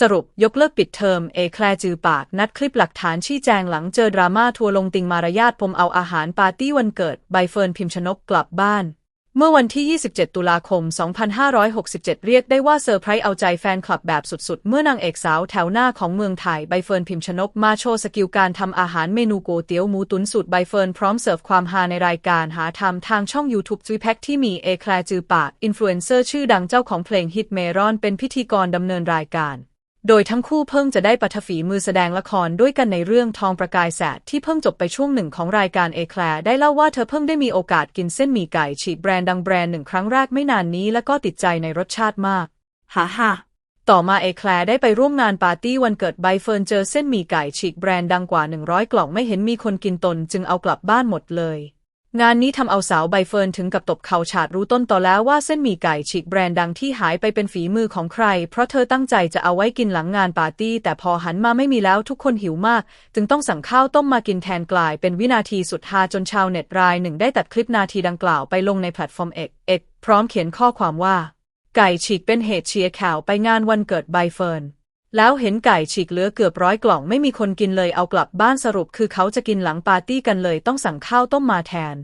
สรุปยกเลิกปิดเทอมเอแคลร์จือปาก นัดคลิปหลักฐานชี้แจงหลังเจอดราม่าทัวร์ลงติงมารยาทปมเอาอาหารปาร์ตี้วันเกิดใบเฟิร์นพิมชนกกลับบ้าน เมื่อวันที่ 27 ตุลาคม 2567 เรียกได้ว่าเซอร์ไพรส์เอาใจแฟนคลับแบบสุดๆ เมื่อนางเอกสาวแถวหน้าของเมืองไทยใบเฟิร์นพิมชนกมาโชว์สกิลการทำอาหารเมนูโกเตี๋ยวหมูตุ๋นสูตรใบเฟิร์นพร้อมเสิร์ฟความฮาในรายการหาทำทางช่อง YouTube จุยแพ็กที่มีเอแคลร์จือปากอินฟลูเอนเซอร์ชื่อดังเจ้าของเพลงฮิตเมรอนเป็นพิธีกรดำเนินรายการ โดยทั้งคู่เพิ่งจะได้ปฐฝีมือแสดงละครด้วยกันในเรื่องทองประกายแสดที่เพิ่งจบไปช่วงหนึ่งของรายการเอแคลร์ได้เล่าว่าเธอเพิ่งได้มีโอกาสกินเส้นหมี่ไก่ฉีกแบรนด์ดังแบรนด์หนึ่งครั้งแรกไม่นานนี้ และก็ติดใจในรสชาติมากฮ่าฮ่าต่อมาเอแคลร์ได้ไปร่วมงานปาร์ตี้วันเกิดใบเฟิร์นเจอเส้นหมี่ไก่ฉีกแบรนด์ดังกว่า 100 กล่องไม่เห็นมีคนกินตนจึงเอากลับบ้านหมดเลย งานนี้ทำเอาสาวใบเฟิร์นถึงกับตบเข่าฉาดรู้ต้นต่อแล้วว่าเส้นหมี่ไก่ฉีกแบรนด์ดังที่หายไปเป็นฝีมือของใคร เพราะเธอตั้งใจจะเอาไว้กินหลังงานปาร์ตี้ แต่พอหันมาไม่มีแล้วทุกคนหิวมาก จึงต้องสั่งข้าวต้มมากินแทนกลายเป็นวินาทีสุดฮาจนชาวเน็ตรายหนึ่งได้ตัดคลิปนาทีดังกล่าวไปลงในแพลตฟอร์มเอกเอกพร้อมเขียนข้อความว่า ไก่ฉีกเป็นเหตุเชียร์ข่าวไปงานวันเกิดใบเฟิร์น แล้วเห็นไก่ฉีกเหลือเกือบร้อยกล่องไม่มีคนกินเลยเอากลับบ้านสรุปคือเขาจะกินหลังปาร์ตี้กันเลยต้องสั่งข้าวต้มมาแทน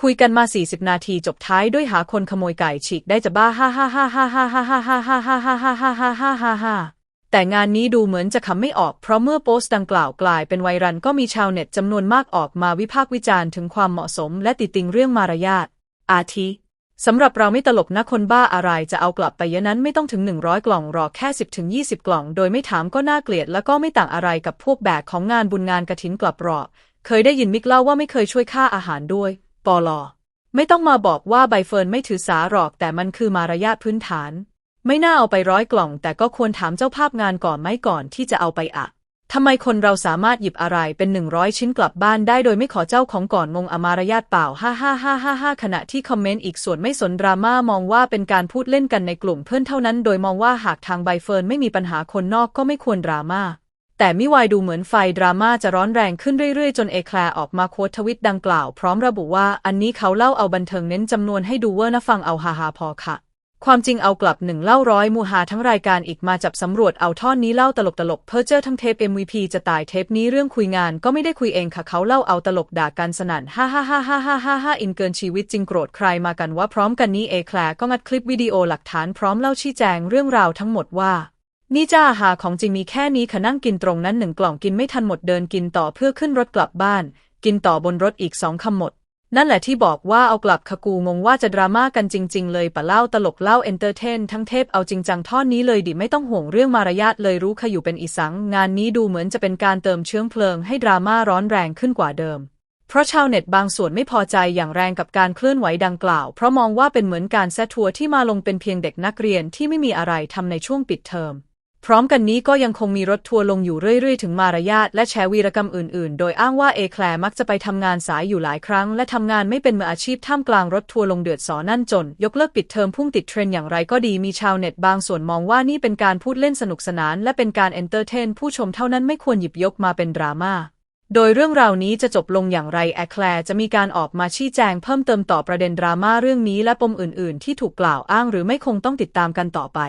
คุยกันมา 40 นาทีจบท้ายด้วยหาคนขโมยไก่ฉีกได้จะบ้าฮ่าฮ่าฮ่าฮ่าฮ่าฮ่าฮ่าฮ่าฮ่าฮ่าฮ่าฮ่าฮ่าฮ่าฮ่าฮ่าแต่งานนี้ดูเหมือนจะขำไม่ออกเพราะเมื่อโพสต์ดังกล่าวกลายเป็นไวรัลก็มีชาวเน็ตจำนวนมากออกมาวิพากษ์วิจารณ์ถึงความเหมาะสม และติติงเรื่องมารยาทอาทิ สำหรับเราไม่ตลกนะคนบ้าอะไรจะเอากลับไปเยอะนั้นไม่ต้องถึง 100 กล่องรอแค่ 10ถึง20 กล่อง โดยไม่ถามก็น่าเกลียด แล้วก็ไม่ต่างอะไรกับพวกแบกของงานบุญงานกระถินกลับหรอกเคยได้ยินมิกเล่าว่าไม่เคยช่วยค่าอาหารด้วย ปอลอ ไม่ต้องมาบอกว่าใบเฟิร์นไม่ถือสาหรอกแต่มันคือมารยาทพื้นฐาน ไม่น่าเอาไปร้อยกล่อง แต่ก็ควรถามเจ้าภาพงานก่อนไหมก่อนที่จะเอาไปอะ ทำไมคนเราสามารถหยิบอะไรเป็นหนึ่งร้อยชิ้นกลับบ้านได้โดยไม่ขอเจ้าของก่อนงงอมารยาทเปล่าฮ่าฮ่าฮ่าฮ่าฮ่าขณะที่คอมเมนต์อีกส่วนไม่สนดราม่ามองว่าเป็นการพูดเล่นกันในกลุ่มเพื่อนเท่านั้น โดยมองว่าหากทางใบเฟิร์นไม่มีปัญหาคนนอกก็ไม่ควรดราม่าแต่มิวายดูเหมือนไฟดราม่าจะร้อนแรงขึ้นเรื่อยๆ จนเอแคลร์ออกมาโค้ดทวิตดังกล่าว พร้อมระบุว่าอันนี้เขาเล่าเอาบันเทิงเน้นจำนวนให้ดูเวอร์นะฟังเอาฮาฮาพอค่ะ ความจริงเอากลับหนึ่งเล่าร้อยมูฮาทั้งรายการอีกมาจับสำรวจเอาท่อนนี้เล่าตลกตลกเพอเจอร์ทั้งเทป MVP จะตายเทปนี้เรื่องคุยงานก็ไม่ได้คุยเองค่ะเขาเล่าเอาตลกด่ากันสนั่นฮ่าฮ่าฮ่าฮ่าฮ่าฮ่าฮ่าอินเกินชีวิตจริงโกรธใครมากันว่าพร้อมกันนี้เอแคลร์ก็งัดคลิปวิดีโอหลักฐานพร้อมเล่าชี้แจงเรื่องราวทั้งหมดว่านี่จ้าหาของจริงมีแค่นี้ค่ะนั่งกินตรงนั้นหนึ่งกล่องกินไม่ทันหมดเดินกินต่อเพื่อขึ้นรถกลับบ้าน กินต่อบนรถอีกสองคำหมด นั่นแหละที่บอกว่าเอากลับคกูงงว่าจะดราม่ากันจริง ๆ เลยปะเล่าตลกเล่าเอนเตอร์เทนทั้งเทปเอาจริงจังท่อนนี้เลยดิไม่ต้องห่วงเรื่องมารยาทเลยรู้ขอยู่เป็นอีสัง งานนี้ดูเหมือนจะเป็นการเติมเชื้อเพลิงให้ดราม่าร้อนแรงขึ้นกว่าเดิม เพราะชาวเน็ตบางส่วนไม่พอใจอย่างแรงกับการเคลื่อนไหวดังกล่าว เพราะมองว่าเป็นเหมือนการแซทัวร์ที่มาลงเป็นเพียงเด็กนักเรียนที่ไม่มีอะไรทำในช่วงปิดเทอม พร้อมกันนี้ก็ยังคงมีรถทัวร์ลงอยู่เรื่อยๆ ถึงมารยาทและแชร์วีรกรรมอื่นๆ โดยอ้างว่าเอแคลร์มักจะไปทำงานสายอยู่หลายครั้ง และทำงานไม่เป็นมืออาชีพท่ามกลางรถทัวร์ลงเดือดสอนั่นจน ยกเลิกปิดเทอมพุ่งติดเทรนอย่างไรก็ดีมีชาวเน็ตบางส่วนมองว่านี่เป็นการพูดเล่นสนุกสนาน และเป็นการเอนเตอร์เทนผู้ชมเท่านั้นไม่ควรหยิบยกมาเป็นดราม่าโดยเรื่องราวนี้จะจบลงอย่างไรแอแคลร์จะมีการออกมาชี้แจงเพิ่มเติมต่อประเด็นดราม่าเรื่องนี้และปมอื่นๆ ที่ถูกกล่าวอ้างหรือไม่คงต้องติดตามกันต่อไป